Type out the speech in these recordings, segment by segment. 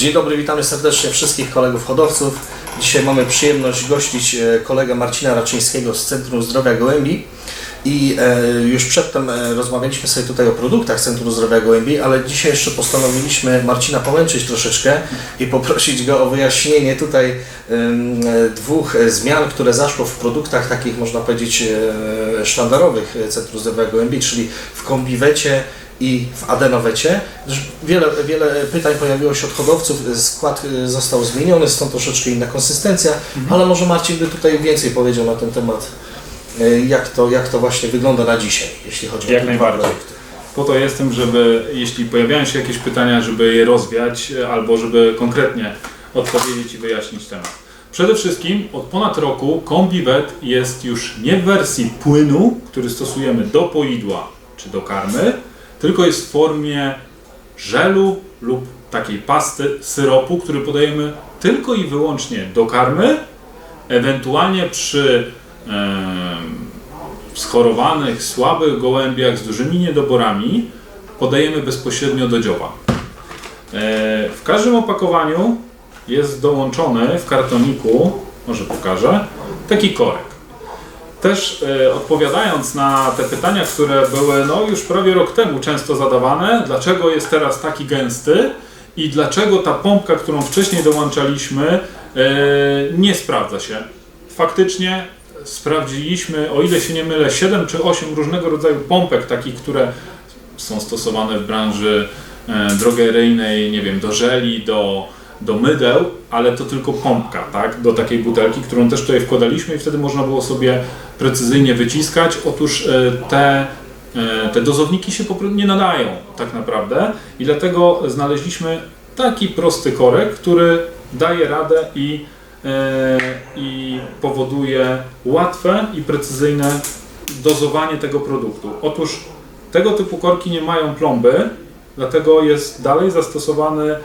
Dzień dobry, witamy serdecznie wszystkich kolegów hodowców. Dzisiaj mamy przyjemność gościć e, kolegę Marcina Raczyńskiego z Centrum Zdrowia Gołębi. I e, już przedtem e, rozmawialiśmy sobie tutaj o produktach Centrum Zdrowia Gołębi, ale dzisiaj jeszcze postanowiliśmy Marcina pomęczyć troszeczkę i poprosić go o wyjaśnienie tutaj dwóch zmian, które zaszło w produktach takich, można powiedzieć, sztandarowych Centrum Zdrowia Gołębi, czyli w kombiwecie i w adenowecie. Wiele, wiele pytań pojawiło się od hodowców, skład y, został zmieniony, stąd troszeczkę inna konsystencja, ale może Marcin by tutaj więcej powiedział na ten temat, y, jak to, jak to właśnie wygląda na dzisiaj, jeśli chodzi o Jak te najbardziej. produkty. Po to jestem, żeby jeśli pojawiają się jakieś pytania, żeby je rozwiać e, albo żeby konkretnie odpowiedzieć i wyjaśnić temat. Przede wszystkim od ponad roku Combivet jest już nie w wersji płynu, który stosujemy do poidła czy do karmy, tylko jest w formie żelu lub takiej pasty, syropu, który podajemy tylko i wyłącznie do karmy, ewentualnie przy schorowanych, słabych gołębiach z dużymi niedoborami podajemy bezpośrednio do dzioba. E, W każdym opakowaniu jest dołączony w kartoniku, może pokażę, taki korek. Też e, odpowiadając na te pytania, które były no, już prawie rok temu często zadawane, dlaczego jest teraz taki gęsty i dlaczego ta pompka, którą wcześniej dołączaliśmy, e, nie sprawdza się. Faktycznie sprawdziliśmy, o ile się nie mylę, 7 czy 8 różnego rodzaju pompek, takich, które są stosowane w branży e, drogeryjnej, nie wiem, do żeli, do, do mydeł, ale to tylko pompka, tak, do takiej butelki, którą też tutaj wkładaliśmy i wtedy można było sobie precyzyjnie wyciskać. Otóż e, te, e, te dozowniki się po prostu nie nadają tak naprawdę i dlatego znaleźliśmy taki prosty korek, który daje radę i, e, i powoduje łatwe i precyzyjne dozowanie tego produktu. Otóż tego typu korki nie mają plomby, dlatego jest dalej zastosowany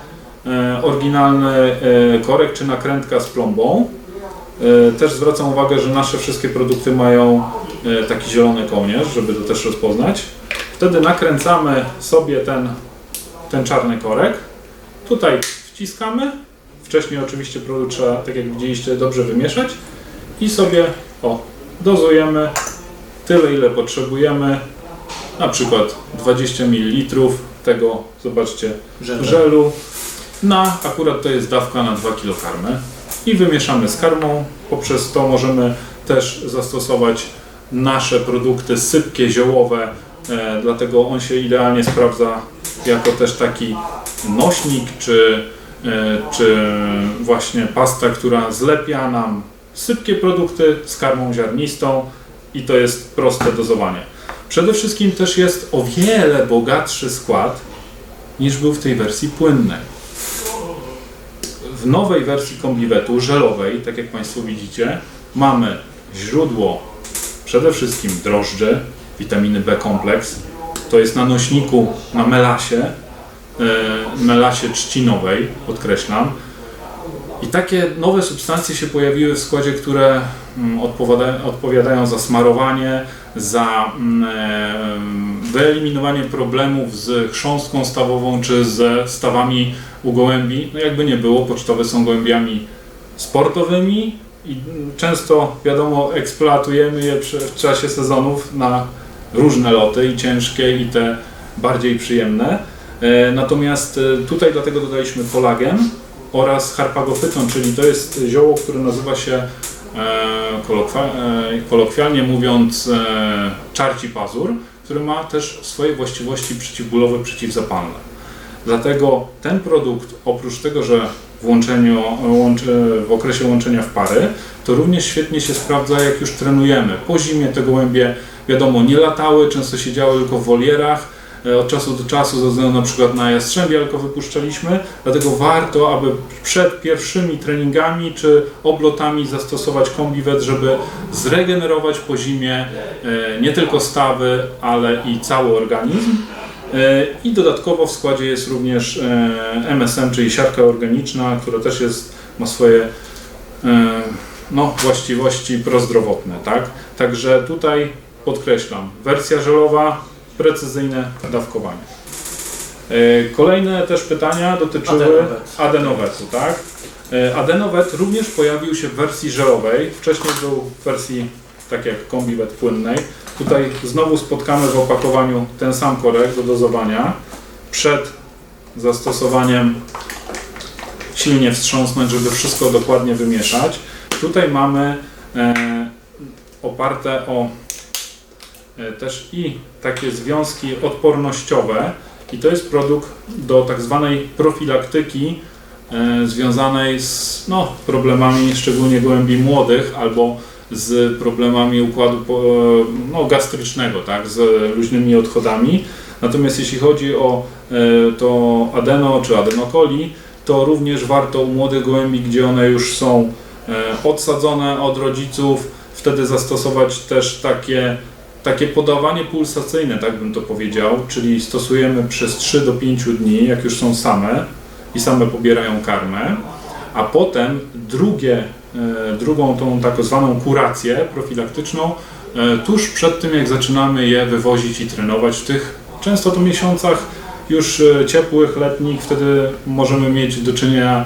oryginalny e, korek czy nakrętka z plombą. E, też zwracam uwagę, że nasze wszystkie produkty mają e, taki zielony kołnierz, żeby to też rozpoznać. Wtedy nakręcamy sobie ten, ten czarny korek. Tutaj wciskamy. Wcześniej oczywiście produkt trzeba, tak jak widzieliście, dobrze wymieszać. I sobie o, dozujemy tyle, ile potrzebujemy. Na przykład 20 ml tego, zobaczcie, żelu. Na akurat to jest dawka na 2 kg karmy. I wymieszamy z karmą. Poprzez to możemy też zastosować nasze produkty sypkie, ziołowe. E, dlatego on się idealnie sprawdza jako też taki nośnik, czy, e, czy właśnie pasta, która zlepia nam sypkie produkty z karmą ziarnistą i to jest proste dozowanie. Przede wszystkim też jest o wiele bogatszy skład niż był w tej wersji płynnej. W nowej wersji kombiwetu żelowej, tak jak Państwo widzicie, mamy źródło przede wszystkim drożdży, witaminy B kompleks. To jest na nośniku na melasie, e, melasie trzcinowej, podkreślam. I takie nowe substancje się pojawiły w składzie, które mm, odpowiada, odpowiadają za smarowanie, za mm, e, wyeliminowanie problemów z chrząstką stawową czy ze stawami u gołębi. No jakby nie było, pocztowe są gołębiami sportowymi i często, wiadomo, eksploatujemy je w czasie sezonów na różne loty i ciężkie i te bardziej przyjemne. E, Natomiast e, tutaj dlatego dodaliśmy kolagen oraz harpagofyton, czyli to jest zioło, które nazywa się e, kolokwialnie mówiąc czarci pazur, który ma też swoje właściwości przeciwbólowe, przeciwzapalne. Dlatego ten produkt, oprócz tego, że w, łączeniu, łączy, w okresie łączenia w pary, to również świetnie się sprawdza, jak już trenujemy. Po zimie te gołębie, wiadomo, nie latały, często siedziały tylko w wolierach. E, Od czasu do czasu, ze względu na przykład na jastrzębie, tylko wypuszczaliśmy, dlatego warto, aby przed pierwszymi treningami czy oblotami zastosować kombiwet, żeby zregenerować po zimie e, nie tylko stawy, ale i cały organizm. E, I dodatkowo w składzie jest również e, MSM, czyli siarka organiczna, która też jest, ma swoje e, no, właściwości prozdrowotne. Tak? Także tutaj podkreślam, wersja żelowa, precyzyjne dawkowanie. E, Kolejne też pytania dotyczyły Adenowet. adenowetu, tak? E, Adenowet również pojawił się w wersji żelowej. Wcześniej był w wersji tak jak kombiwet płynnej. Tutaj znowu spotkamy w opakowaniu ten sam korek do dozowania. Przed zastosowaniem silnie wstrząsnąć, żeby wszystko dokładnie wymieszać. Tutaj mamy e, oparte o e, też i takie związki odpornościowe i to jest produkt do tak zwanej profilaktyki e, związanej z no, problemami szczególnie gołębi młodych albo z problemami układu no, gastrycznego, tak, z luźnymi odchodami. Natomiast jeśli chodzi o e, to adeno czy adenokoli, to również warto u młodych gołębi, gdzie one już są e, odsadzone od rodziców, wtedy zastosować też takie, takie podawanie pulsacyjne, tak bym to powiedział, czyli stosujemy przez 3 do 5 dni, jak już są same i same pobierają karmę, a potem drugie, drugą tą tak zwaną kurację profilaktyczną e, tuż przed tym, jak zaczynamy je wywozić i trenować w tych często to miesiącach już e, ciepłych, letnich, wtedy możemy mieć do czynienia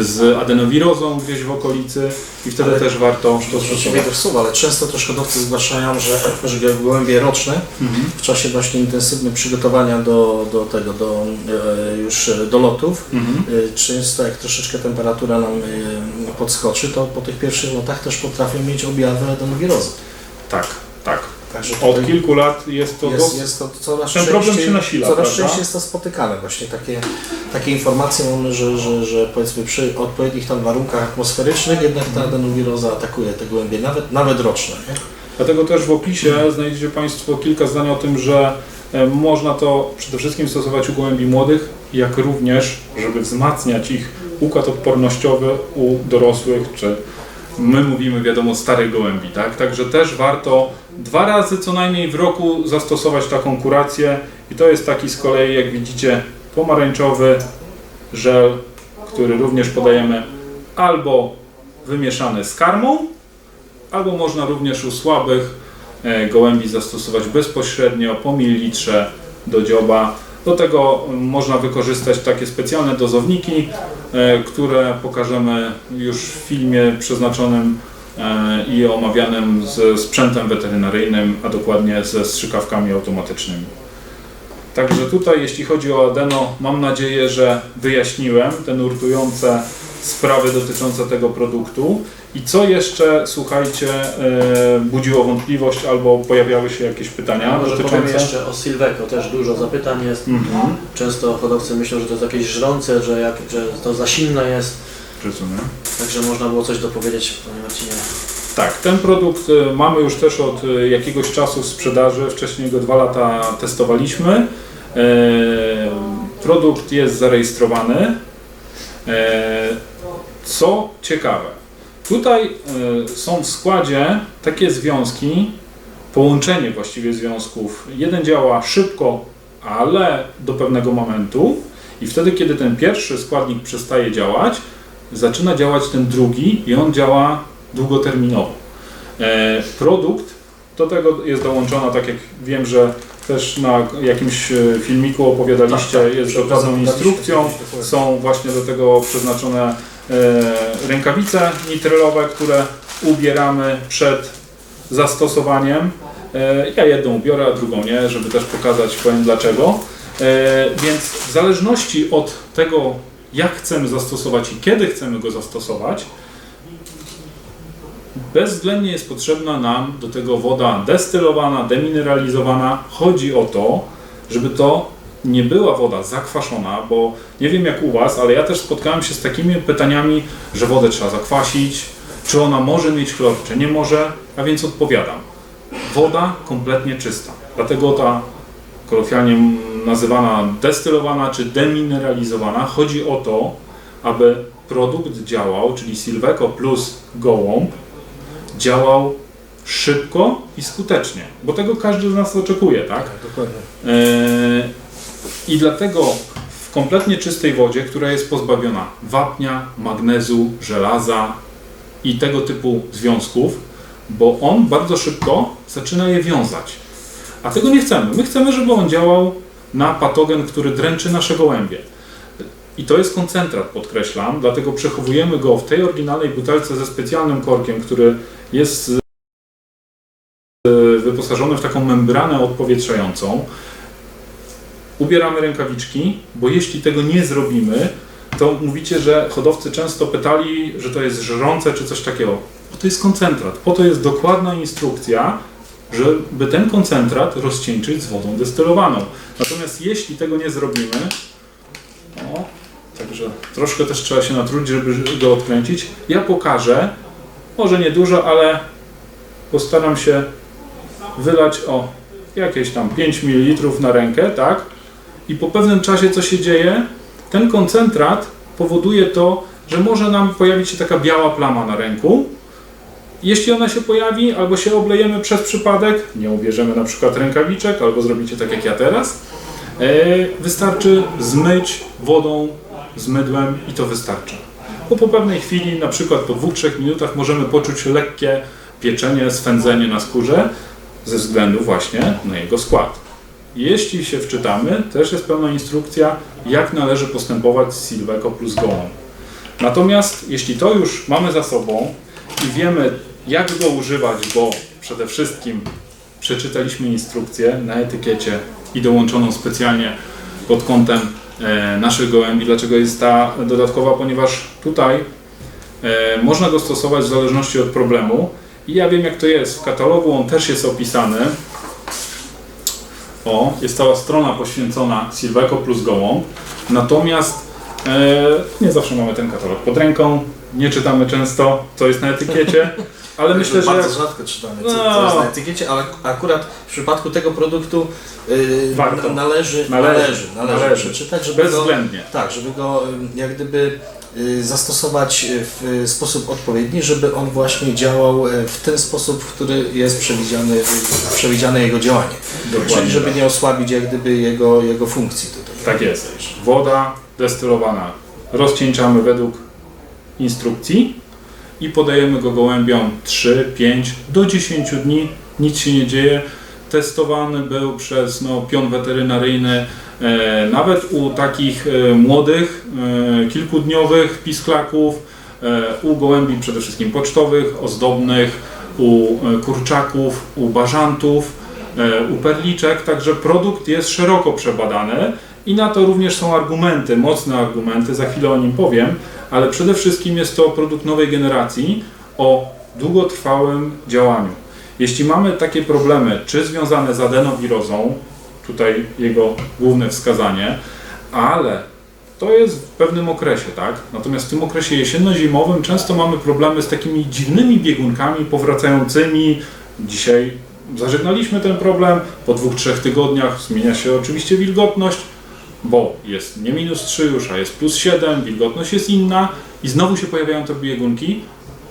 z adenowirozą gdzieś w okolicy i wtedy Ale- też warto to stosować. wiele słów, ale często też hodowcy zgłaszają, że, że gołębie roczne Mhm. w czasie właśnie intensywnych przygotowania do, do tego, do e, już e, do lotów, Mhm. e, często jak troszeczkę temperatura nam podskoczy, to po tych pierwszych lotach też potrafią mieć objawy adenowirozy. Tak, tak. Także Od kilku lat jest to jest, dos- jest to coraz ten problem częściej, się nasila, coraz prawda? częściej jest to spotykane właśnie takie, takie informacje mamy, że, że, że powiedzmy przy odpowiednich tam warunkach atmosferycznych jednak ta adenowiroza atakuje te gołębie, nawet, nawet roczne. Nie? Dlatego też w opisie znajdziecie Państwo kilka zdań o tym, że e, można to przede wszystkim stosować u gołębi młodych, jak również, żeby wzmacniać ich układ odpornościowy u dorosłych, czy my mówimy, wiadomo, starych gołębi, tak? Także też warto dwa razy co najmniej w roku zastosować taką kurację i to jest taki z kolei, jak widzicie, pomarańczowy żel, który również podajemy albo wymieszany z karmą, albo można również u słabych e, gołębi zastosować bezpośrednio po mililitrze do dzioba. Do tego mm, można wykorzystać takie specjalne dozowniki, e, które pokażemy już w filmie przeznaczonym i omawianym ze sprzętem weterynaryjnym, a dokładnie ze strzykawkami automatycznymi. Także tutaj, jeśli chodzi o adeno, mam nadzieję, że wyjaśniłem te nurtujące sprawy dotyczące tego produktu. I co jeszcze, słuchajcie, e, budziło wątpliwość albo pojawiały się jakieś pytania Może powiem dotyczące... jeszcze o Silveco, też dużo zapytań jest. Mhm. Często hodowcy myślą, że to jest jakieś żrące, że, jak, że to za silne jest, Rozumiem. także można było coś dopowiedzieć, Panie Marcinie. Tak, ten produkt e, mamy już też od e, jakiegoś czasu w sprzedaży. Wcześniej go dwa lata testowaliśmy. E, Produkt jest zarejestrowany. E, Co ciekawe, tutaj e, są w składzie takie związki, połączenie właściwie związków. Jeden działa szybko, ale do pewnego momentu i wtedy, kiedy ten pierwszy składnik przestaje działać, zaczyna działać ten drugi i on działa długoterminowo. E, produkt do tego jest dołączona, tak jak wiem, że też na jakimś e, filmiku opowiadaliście, Tak, tak, jest dokładną instrukcją. Są właśnie do tego przeznaczone e, rękawice nitrylowe, które ubieramy przed zastosowaniem. E, ja jedną ubiorę, a drugą nie, żeby też pokazać, powiem dlaczego. E, więc w zależności od tego, jak chcemy zastosować i kiedy chcemy go zastosować, bezwzględnie jest potrzebna nam do tego woda destylowana, demineralizowana. Chodzi o to, żeby to nie była woda zakwaszona, bo nie wiem jak u Was, ale ja też spotkałem się z takimi pytaniami, że wodę trzeba zakwasić, czy ona może mieć chlor, czy nie może, a więc odpowiadam. Woda kompletnie czysta. Dlatego ta kolokwialnie nazywana destylowana czy demineralizowana, chodzi o to, aby produkt działał, czyli Silveco plus gołąb, działał szybko i skutecznie, bo tego każdy z nas oczekuje, tak? Tak, dokładnie. Eee, I dlatego w kompletnie czystej wodzie, która jest pozbawiona wapnia, magnezu, żelaza i tego typu związków, bo on bardzo szybko zaczyna je wiązać. A tego nie chcemy. My chcemy, żeby on działał na patogen, który dręczy nasze gołębie. I to jest koncentrat, podkreślam, dlatego przechowujemy go w tej oryginalnej butelce ze specjalnym korkiem, który jest e, wyposażony w taką membranę odpowietrzającą. Ubieramy rękawiczki, bo jeśli tego nie zrobimy, to mówicie, że hodowcy często pytali, że to jest żrące czy coś takiego. Bo to jest koncentrat. Po to jest dokładna instrukcja, żeby ten koncentrat rozcieńczyć z wodą destylowaną. Natomiast jeśli tego nie zrobimy, o, także troszkę też trzeba się natrudzić, żeby go odkręcić. Ja pokażę, może nie dużo, ale postaram się wylać o jakieś tam 5 ml na rękę, tak? I po pewnym czasie co się dzieje? Ten koncentrat powoduje to, że może nam pojawić się taka biała plama na ręku. Jeśli ona się pojawi, albo się oblejemy przez przypadek, nie ubierzemy na przykład rękawiczek, albo zrobicie tak jak ja teraz, e, wystarczy zmyć wodą z mydłem i to wystarcza. Bo po pewnej chwili, na przykład po 2-3 minutach, możemy poczuć lekkie pieczenie, swędzenie na skórze ze względu właśnie na jego skład. Jeśli się wczytamy, też jest pełna instrukcja, jak należy postępować z Silveco plus gołą. Natomiast jeśli to już mamy za sobą i wiemy, jak go używać, bo przede wszystkim przeczytaliśmy instrukcję na etykiecie i dołączoną specjalnie pod kątem e, naszych gołębi. Dlaczego jest ta dodatkowa? Ponieważ tutaj e, można go stosować w zależności od problemu. I ja wiem, jak to jest. W katalogu on też jest opisany. O, jest cała strona poświęcona Silveco plus gołąb. Natomiast e, nie zawsze mamy ten katalog pod ręką, nie czytamy często, co jest na etykiecie, ale myślę, że Bardzo rzadko czytamy, co, No. co jest na etykiecie, ale akurat w przypadku tego produktu yy, Warto. na- należy, Należy. należy, należy, Należy. przeczytać, żeby go, bezwzględnie. tak, żeby go jak gdyby y, zastosować w y, sposób odpowiedni, żeby on właśnie działał y, w ten sposób, w który jest przewidziany, y, przewidziane jego działanie. Dokładnie Czyli żeby tak. nie osłabić jak gdyby jego, jego funkcji tutaj. Tak jest. Woda destylowana rozcieńczamy według instrukcji i podajemy go gołębiom 3, 5 do 10 dni. Nic się nie dzieje. Testowany był przez no, pion weterynaryjny e, nawet u takich e, młodych, e, kilkudniowych pisklaków, e, u gołębi przede wszystkim pocztowych, ozdobnych, u e, kurczaków, u bażantów, e, u perliczek. Także produkt jest szeroko przebadany. I na to również są argumenty, mocne argumenty, za chwilę o nim powiem, ale przede wszystkim jest to produkt nowej generacji o długotrwałym działaniu. Jeśli mamy takie problemy, czy związane z adenowirozą, tutaj jego główne wskazanie, ale to jest w pewnym okresie, tak? Natomiast w tym okresie jesienno-zimowym często mamy problemy z takimi dziwnymi biegunkami powracającymi. Dzisiaj zażegnaliśmy ten problem. Po dwóch, trzech tygodniach zmienia się oczywiście wilgotność, bo jest nie minus 3 już, a jest plus 7, wilgotność jest inna i znowu się pojawiają te biegunki.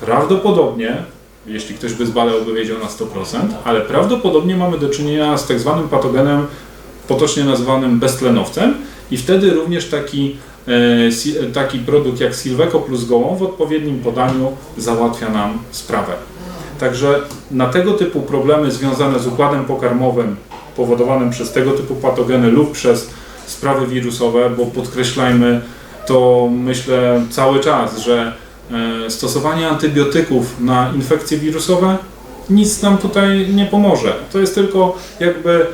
Prawdopodobnie, jeśli ktoś by zbadał, by wiedział na 100%, ale prawdopodobnie mamy do czynienia z tak zwanym patogenem potocznie nazwanym beztlenowcem i wtedy również taki, e, taki produkt jak Silveco plus gołą w odpowiednim podaniu załatwia nam sprawę. Także na tego typu problemy związane z układem pokarmowym powodowanym przez tego typu patogeny lub przez sprawy wirusowe, bo podkreślajmy to myślę cały czas, że e, stosowanie antybiotyków na infekcje wirusowe nic nam tutaj nie pomoże. To jest tylko jakby e,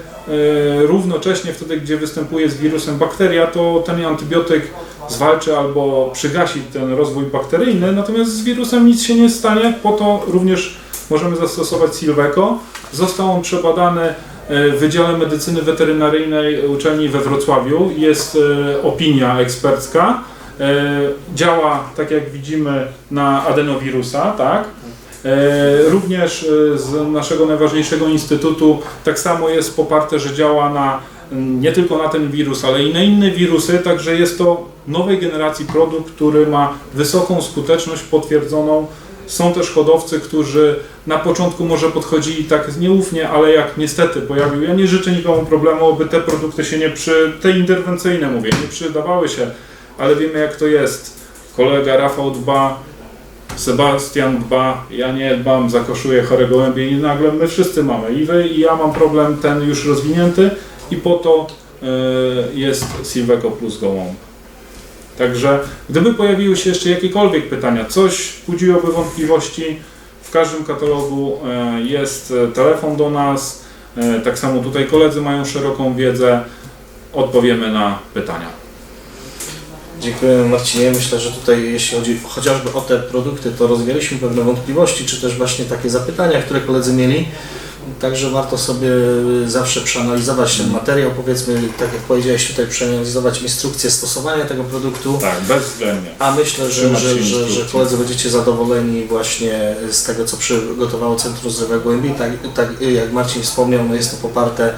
równocześnie wtedy, gdzie występuje z wirusem bakteria, to ten antybiotyk zwalczy albo przygasi ten rozwój bakteryjny, natomiast z wirusem nic się nie stanie, po to również możemy zastosować Silveco. Został on przebadany Wydziale Medycyny Weterynaryjnej uczelni we Wrocławiu. Jest e, opinia ekspercka. E, Działa, tak jak widzimy, na adenowirusa, tak? E, Również e, z naszego najważniejszego instytutu tak samo jest poparte, że działa na nie tylko na ten wirus, ale i na inne wirusy, także jest to nowej generacji produkt, który ma wysoką skuteczność potwierdzoną. Są też hodowcy, którzy na początku może podchodzili tak nieufnie, ale jak niestety pojawił, ja nie życzę nikomu problemu, aby te produkty się nie przy, te interwencyjne mówię, nie przydawały się, ale wiemy jak to jest. Kolega Rafał dba, Sebastian dba, ja nie dbam, zakoszuję chore gołębie i nagle my wszyscy mamy. I wy, i ja mam problem ten już rozwinięty i po to e, jest Silveco Plus Gołąb. Także gdyby pojawiły się jeszcze jakiekolwiek pytania, coś budziłoby wątpliwości, w każdym katalogu e, jest e, telefon do nas, e, tak samo tutaj koledzy mają szeroką wiedzę, odpowiemy na pytania. Dziękuję Marcinie. Myślę, że tutaj jeśli chodzi chociażby o te produkty, to rozwialiśmy pewne wątpliwości, czy też właśnie takie zapytania, które koledzy mieli. Także warto sobie zawsze przeanalizować ten materiał, powiedzmy, tak jak powiedziałeś tutaj, przeanalizować instrukcję stosowania tego produktu. Tak, bezwzględnie. A myślę, że, że, że, że koledzy będziecie zadowoleni właśnie z tego, co przygotowało Centrum Zdrowia Głębi. Tak, tak jak Marcin wspomniał, no jest to poparte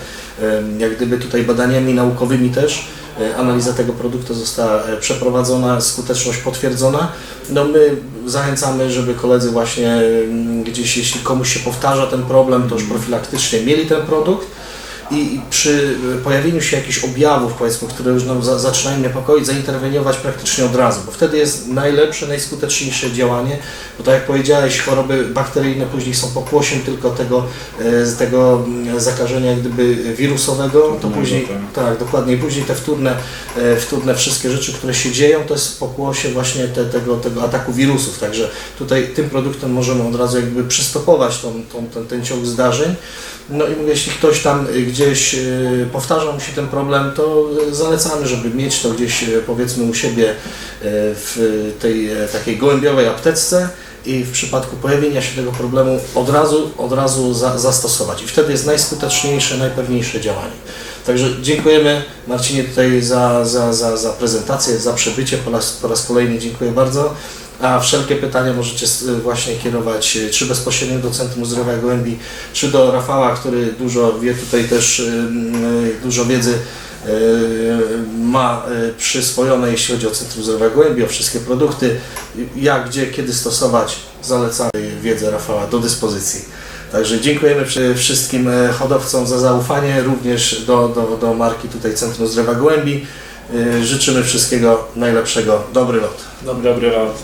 jak gdyby tutaj badaniami naukowymi też. E, Analiza tego produktu została e, przeprowadzona, skuteczność potwierdzona. No my zachęcamy, żeby koledzy właśnie em, gdzieś, jeśli komuś się powtarza ten problem, to już profilaktycznie mieli ten produkt. I przy pojawieniu się jakichś objawów, powiedzmy, które już nam za, zaczynają niepokoić, zainterweniować praktycznie od razu, bo wtedy jest najlepsze, najskuteczniejsze działanie, bo tak jak powiedziałeś, choroby bakteryjne później są pokłosiem tylko tego, e, z tego mm, zakażenia jak gdyby wirusowego, to później, tak, dokładnie, później te wtórne, e, wtórne wszystkie rzeczy, które się dzieją, to jest pokłosie właśnie te, tego, tego ataku wirusów, także tutaj tym produktem możemy od razu jakby przystopować tą, tą, ten, ten ciąg zdarzeń. No i mówię, jeśli ktoś tam y, gdzieś y, powtarza się ten problem, to y, zalecamy, żeby mieć to gdzieś y, powiedzmy u siebie w tej e, takiej gołębiowej apteczce i w przypadku pojawienia się tego problemu od razu, od razu za, zastosować. I wtedy jest najskuteczniejsze, najpewniejsze działanie. Także dziękujemy Marcinie tutaj za, za, za, za prezentację, za przybycie. Po raz, po raz kolejny dziękuję bardzo. A wszelkie pytania możecie s- właśnie kierować y, czy bezpośrednio do Centrum Zdrowia Gołębi, czy do Rafała, który dużo wie tutaj też, y, y, dużo wiedzy y, ma y, przyswojone, jeśli chodzi o Centrum Zdrowia Gołębi, o wszystkie produkty, jak, gdzie, kiedy stosować. Zalecamy wiedzę Rafała do dyspozycji. Także dziękujemy wszystkim e, hodowcom za zaufanie, również do, do, do marki tutaj Centrum Zdrowia Gołębi. Y, Życzymy wszystkiego najlepszego. Dobry lot. Dobry, dobry lot.